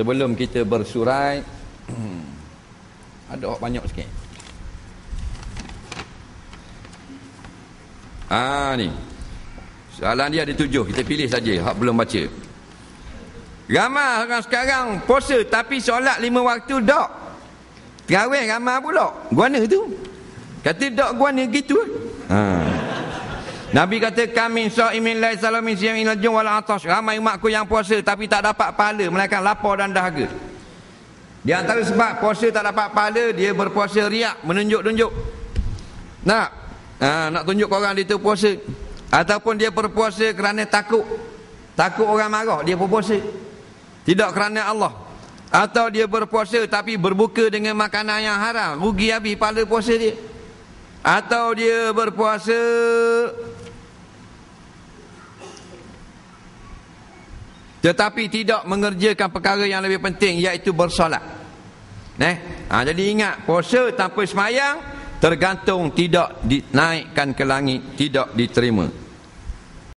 sebelum kita bersurai ada banyak sikit. Ah ni. Soalan dia ada tujuh. Kita pilih saja. Hak belum baca. Ramai orang sekarang puasa tapi solat lima waktu dok. Terawih ramai pula. Guana tu. Kata dok guana gitu. Ha. Nabi kata kami sa'imin lai salamin siam ilal jum wal atas ramai umatku yang puasa tapi tak dapat pahala melainkan lapar dan dahaga. Di antara sebab puasa tak dapat pahala dia berpuasa riak menunjuk-nunjuk. Nak? Ha, nak tunjuk orang dia tu puasa. Ataupun dia berpuasa kerana takut. Takut orang marah dia berpuasa. Tidak kerana Allah. Atau dia berpuasa tapi berbuka dengan makanan yang haram rugi habis pahala puasa dia. Atau dia berpuasa tetapi tidak mengerjakan perkara yang lebih penting iaitu bersolat. Eh ha, jadi ingat puasa tanpa semayang tergantung tidak dinaikkan ke langit tidak diterima